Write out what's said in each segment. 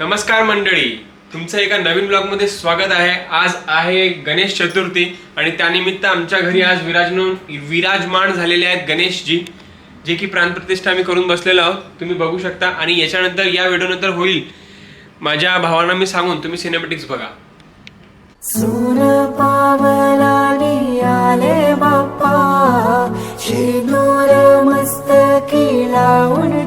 नमस्कार मंडळी तुमचं एका नवीन ब्लॉगमध्ये स्वागत आहे. आज आहे गणेश चतुर्थी आणि त्यानिमित्त आमच्या घरी आज विराजमान विराजमान झालेले आहेत गणेशजी जे की प्राणप्रतिष्ठा आम्ही करून बसलेलो आहोत. तुम्ही बघू शकता आणि याच्यानंतर या व्हिडिओनंतर होईल. माझ्या भावांना मी सांगून तुम्ही सिनेमॅटिक्स बघा. सूर आले बाप्पा. मस्त लावून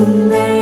Sunday.